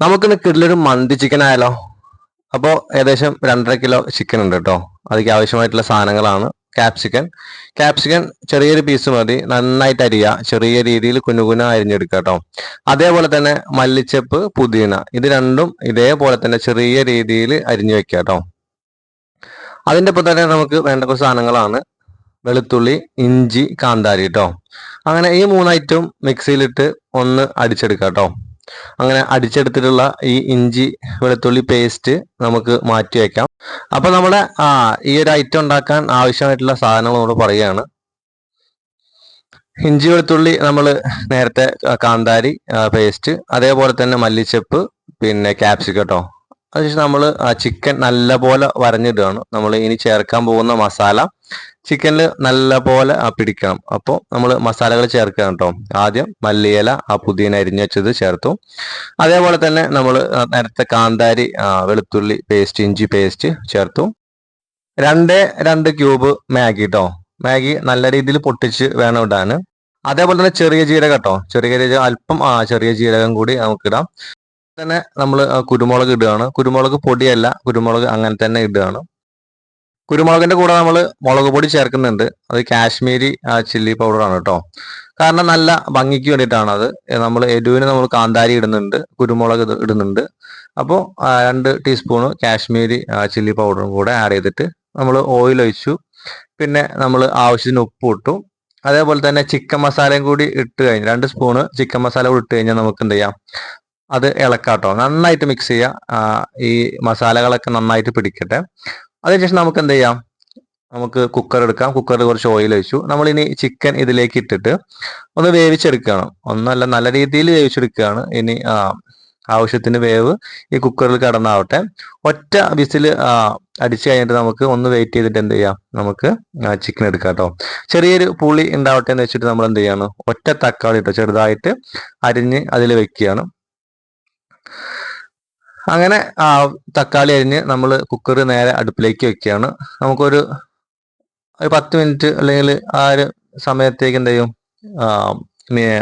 നമുക്കിന്ന് കിടിലൊരു മന്തി ചിക്കൻ ആയാലോ? അപ്പോൾ ഏകദേശം രണ്ടര കിലോ ചിക്കൻ ഉണ്ട് കേട്ടോ അതിക്ക് ആവശ്യമായിട്ടുള്ള സാധനങ്ങളാണ് ക്യാപ്സിക്കൻ ക്യാപ്സിക്കൻ ചെറിയൊരു പീസ് മതി. നന്നായിട്ട് അരിയുക ചെറിയ രീതിയിൽ കുഞ്ഞു കുഞ്ഞു അരിഞ്ഞെടുക്കുക കേട്ടോ അതേപോലെ തന്നെ മല്ലിച്ചപ്പ് പുതിന. ഇത് രണ്ടും ഇതേപോലെ തന്നെ ചെറിയ രീതിയിൽ അരിഞ്ഞു വെക്കുക കേട്ടോ അതിന്റെ ഒപ്പം തന്നെ നമുക്ക് വേണ്ട കുറച്ച് സാധനങ്ങളാണ് വെളുത്തുള്ളി ഇഞ്ചി കാന്താരി കേട്ടോ അങ്ങനെ ഈ മൂന്ന് മിക്സിയിലിട്ട് ഒന്ന് അടിച്ചെടുക്കാം കേട്ടോ അങ്ങനെ അടിച്ചെടുത്തിട്ടുള്ള ഈ ഇഞ്ചി വെളുത്തുള്ളി പേസ്റ്റ് നമുക്ക് മാറ്റി വയ്ക്കാം അപ്പൊ നമ്മുടെ ആ ഈ ഒരു ഐറ്റം ഉണ്ടാക്കാൻ ആവശ്യമായിട്ടുള്ള സാധനങ്ങൾ നമ്മൾ പറയുകയാണ്. ഇഞ്ചി വെളുത്തുള്ളി നമ്മൾ നേരത്തെ കാന്താരി പേസ്റ്റ് അതേപോലെ തന്നെ മല്ലിച്ചപ്പ് പിന്നെ ക്യാപ്സിക്കം കേട്ടോ അതിനുശേഷം നമ്മൾ ചിക്കൻ നല്ലപോലെ വരഞ്ഞിടുകയാണ്. നമ്മൾ ഇനി ചേർക്കാൻ പോകുന്ന മസാല ചിക്കനിൽ നല്ല പോലെ പിടിക്കണം. അപ്പോൾ നമ്മൾ മസാലകൾ ചേർക്കുക കേട്ടോ ആദ്യം മല്ലിയില ആ പുതിയന അരിഞ്ഞു വെച്ചത് ചേർത്തു. അതേപോലെ തന്നെ നമ്മൾ നേരത്തെ കാന്താരി വെളുത്തുള്ളി പേസ്റ്റ് ഇഞ്ചി പേസ്റ്റ് ചേർത്തു. രണ്ട് രണ്ട് ക്യൂബ് മാഗി കേട്ടോ മാഗി നല്ല രീതിയിൽ പൊട്ടിച്ച് വേണം ഇടാൻ അതേപോലെ തന്നെ ചെറിയ ജീരകം കേട്ടോ ചെറിയ ജീരകം അല്പം ആ ചെറിയ ജീരകം കൂടി നമുക്കിടാം തന്നെ നമ്മൾ കുരുമുളക് ഇടുകയാണ് കുരുമുളക് പൊടിയല്ല കുരുമുളക് അങ്ങനെ തന്നെ ഇടുകയാണ് കുരുമുളകിന്റെ കൂടെ നമ്മൾ മുളക് പൊടി ചേർക്കുന്നുണ്ട്. അത് കാശ്മീരി ചില്ലി പൗഡർ ആണ് കേട്ടോ കാരണം നല്ല ഭംഗിക്ക് വേണ്ടിയിട്ടാണ് അത്. നമ്മൾ എരുവിന് നമ്മൾ കാന്താരി ഇടുന്നുണ്ട്. കുരുമുളക് ഇടുന്നുണ്ട്. അപ്പോൾ രണ്ട് ടീസ്പൂണ് കാശ്മീരി ചില്ലി പൗഡറും കൂടെ ആഡ് ചെയ്തിട്ട് നമ്മൾ ഓയിൽ ഒഴിച്ചു. പിന്നെ നമ്മൾ ആവശ്യത്തിന് ഉപ്പ് ഇട്ടു. അതേപോലെ തന്നെ ചിക്കൻ മസാലയും കൂടി ഇട്ട് കഴിഞ്ഞ് രണ്ട് സ്പൂണ് ചിക്കൻ മസാല കൂടി ഇട്ട് കഴിഞ്ഞാൽ നമുക്ക് എന്ത് ചെയ്യാം? അത് ഇളക്കാട്ടോ. നന്നായിട്ട് മിക്സ് ചെയ്യുക ഈ മസാലകളൊക്കെ നന്നായിട്ട് പിടിക്കട്ടെ. അതിനുശേഷം നമുക്ക് എന്ത് ചെയ്യാം? നമുക്ക് കുക്കർ എടുക്കാം. കുക്കറിൽ കുറച്ച് ഓയിൽ ഒഴിച്ചു. നമ്മൾ ഇനി ചിക്കൻ ഇതിലേക്ക് ഇട്ടിട്ട് ഒന്ന് വേവിച്ചെടുക്കുകയാണ്. ഒന്നല്ല നല്ല രീതിയിൽ വേവിച്ചെടുക്കുകയാണ്. ഇനി ആവശ്യത്തിന് വേവ് ഈ കുക്കറിൽ കടന്നാവട്ടെ. ഒറ്റ വിസിൽ അടിച്ചു കഴിഞ്ഞിട്ട് നമുക്ക് ഒന്ന് വെയിറ്റ് ചെയ്തിട്ട് എന്ത് ചെയ്യാം? നമുക്ക് ചിക്കൻ എടുക്കാം കേട്ടോ ചെറിയൊരു പുളി ഉണ്ടാവട്ടെ എന്ന് വെച്ചിട്ട് നമ്മൾ എന്ത് ചെയ്യാണ്? ഒറ്റ തക്കാളി ഇട്ടോ ചെറുതായിട്ട് അരിഞ്ഞ് അതിൽ വെക്കുകയാണ്. അങ്ങനെ ആ തക്കാളി അരിഞ്ഞ് നമ്മൾ കുക്കർ നേരെ അടുപ്പിലേക്ക് വെക്കുകയാണ്. നമുക്കൊരു ഒരു പത്ത് മിനിറ്റ് അല്ലെങ്കിൽ ആ ഒരു സമയത്തേക്ക് എന്ത് ചെയ്യും?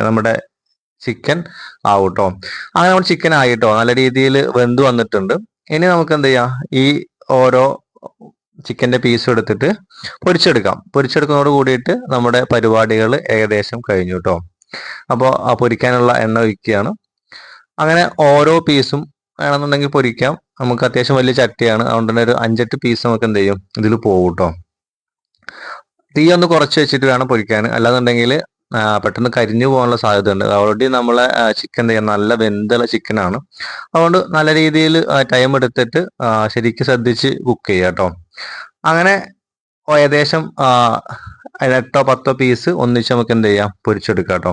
നമ്മുടെ ചിക്കൻ ആവട്ടോ. അങ്ങനെ നമ്മൾ ചിക്കൻ ആയിട്ടോ. നല്ല രീതിയിൽ വെന്ത് വന്നിട്ടുണ്ട്. ഇനി നമുക്ക് എന്ത് ചെയ്യാം? ഈ ഓരോ ചിക്കന്റെ പീസ് എടുത്തിട്ട് പൊരിച്ചെടുക്കാം. പൊരിച്ചെടുക്കുന്നതോട് കൂടിയിട്ട് നമ്മുടെ പരിപാടികൾ ഏകദേശം കഴിഞ്ഞു കേട്ടോ അപ്പോൾ ആ പൊരിക്കാനുള്ള എണ്ണ ഒഴിക്കുകയാണ്. അങ്ങനെ ഓരോ പീസും വേണമെന്നുണ്ടെങ്കിൽ പൊരിക്കാം. നമുക്ക് അത്യാവശ്യം വലിയ ചട്ടിയാണ്. അതുകൊണ്ട് തന്നെ ഒരു അഞ്ചെട്ട് പീസ് നമുക്ക് എന്ത് ചെയ്യും? ഇതിൽ പോകും കേട്ടോ തീ ഒന്ന് കുറച്ച് വെച്ചിട്ട് വേണം പൊരിക്കാൻ. അല്ലാന്നുണ്ടെങ്കിൽ പെട്ടെന്ന് കരിഞ്ഞു പോകാനുള്ള സാധ്യത ഉണ്ട് ഓൾറെഡി നമ്മളെ ചിക്കൻ ചെയ്യാൻ നല്ല വെന്തുള്ള ചിക്കനാണ് അതുകൊണ്ട് നല്ല രീതിയിൽ ടൈം എടുത്തിട്ട് ശരിക്കും ശ്രദ്ധിച്ച് കുക്ക് ചെയ്യുക കേട്ടോ അങ്ങനെ ഏകദേശം എട്ടോ പത്തോ പീസ് ഒന്നിച്ച് നമുക്ക് എന്ത് ചെയ്യാം? പൊരിച്ചെടുക്കാം കേട്ടോ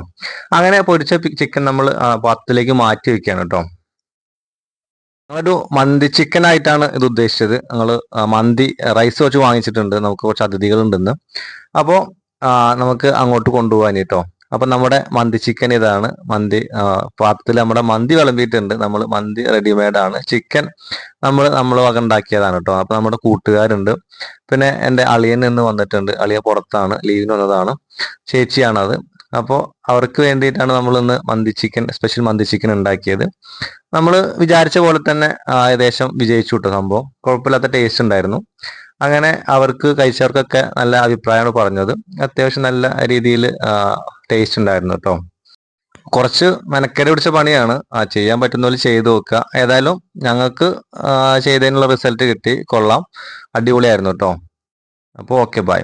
അങ്ങനെ പൊരിച്ച ചിക്കൻ നമ്മൾ പത്തിലേക്ക് മാറ്റി വെക്കുകയാണ് കേട്ടോ ഒരു മന്തി ചിക്കൻ ആയിട്ടാണ് ഇത് ഉദ്ദേശിച്ചത്. ഞങ്ങൾ മന്തി റൈസ് വെച്ച് വാങ്ങിച്ചിട്ടുണ്ട്. നമുക്ക് കുറച്ച് അതിഥികളുണ്ടെന്ന്. അപ്പോൾ നമുക്ക് അങ്ങോട്ട് കൊണ്ടുപോകാൻ കേട്ടോ അപ്പൊ നമ്മുടെ മന്തി ചിക്കൻ ഇതാണ്. മന്തി പാത്രത്തിൽ നമ്മുടെ മന്തി വിളമ്പിയിട്ടുണ്ട്. നമ്മൾ മന്തി റെഡിമെയ്ഡ് ആണ്. ചിക്കൻ നമ്മൾ നമ്മൾ വക ഉണ്ടാക്കിയതാണ് കേട്ടോ അപ്പൊ നമ്മുടെ കൂട്ടുകാരുണ്ട്. പിന്നെ എന്റെ അളിയൻ നിന്ന് വന്നിട്ടുണ്ട്. അളിയ പുറത്താണ്. ലീവിന് വന്നതാണ്. ചേച്ചിയാണത്. അപ്പോൾ അവർക്ക് വേണ്ടിയിട്ടാണ് നമ്മൾ ഇന്ന് മന്തി ചിക്കൻ സ്പെഷ്യൽ മന്തി ചിക്കൻ ഉണ്ടാക്കിയത്. നമ്മൾ വിചാരിച്ച പോലെ തന്നെ ഏകദേശം വിജയിച്ചു കിട്ടും സംഭവം. കുഴപ്പമില്ലാത്ത ടേസ്റ്റ് ഉണ്ടായിരുന്നു. അങ്ങനെ അവർക്ക് കഴിച്ചവർക്കൊക്കെ നല്ല അഭിപ്രായമാണ് പറഞ്ഞത്. അത്യാവശ്യം നല്ല രീതിയിൽ ടേസ്റ്റ് ഉണ്ടായിരുന്നു കേട്ടോ കുറച്ച് മെനക്കേട് പിടിച്ച പണിയാണ്. ചെയ്യാൻ പറ്റുന്ന പോലെ ചെയ്തു നോക്കുക. ഏതായാലും ഞങ്ങൾക്ക് ചെയ്തതിനുള്ള റിസൾട്ട് കിട്ടി. കൊള്ളാം. അടിപൊളിയായിരുന്നു കേട്ടോ അപ്പോൾ ഓക്കെ ബൈ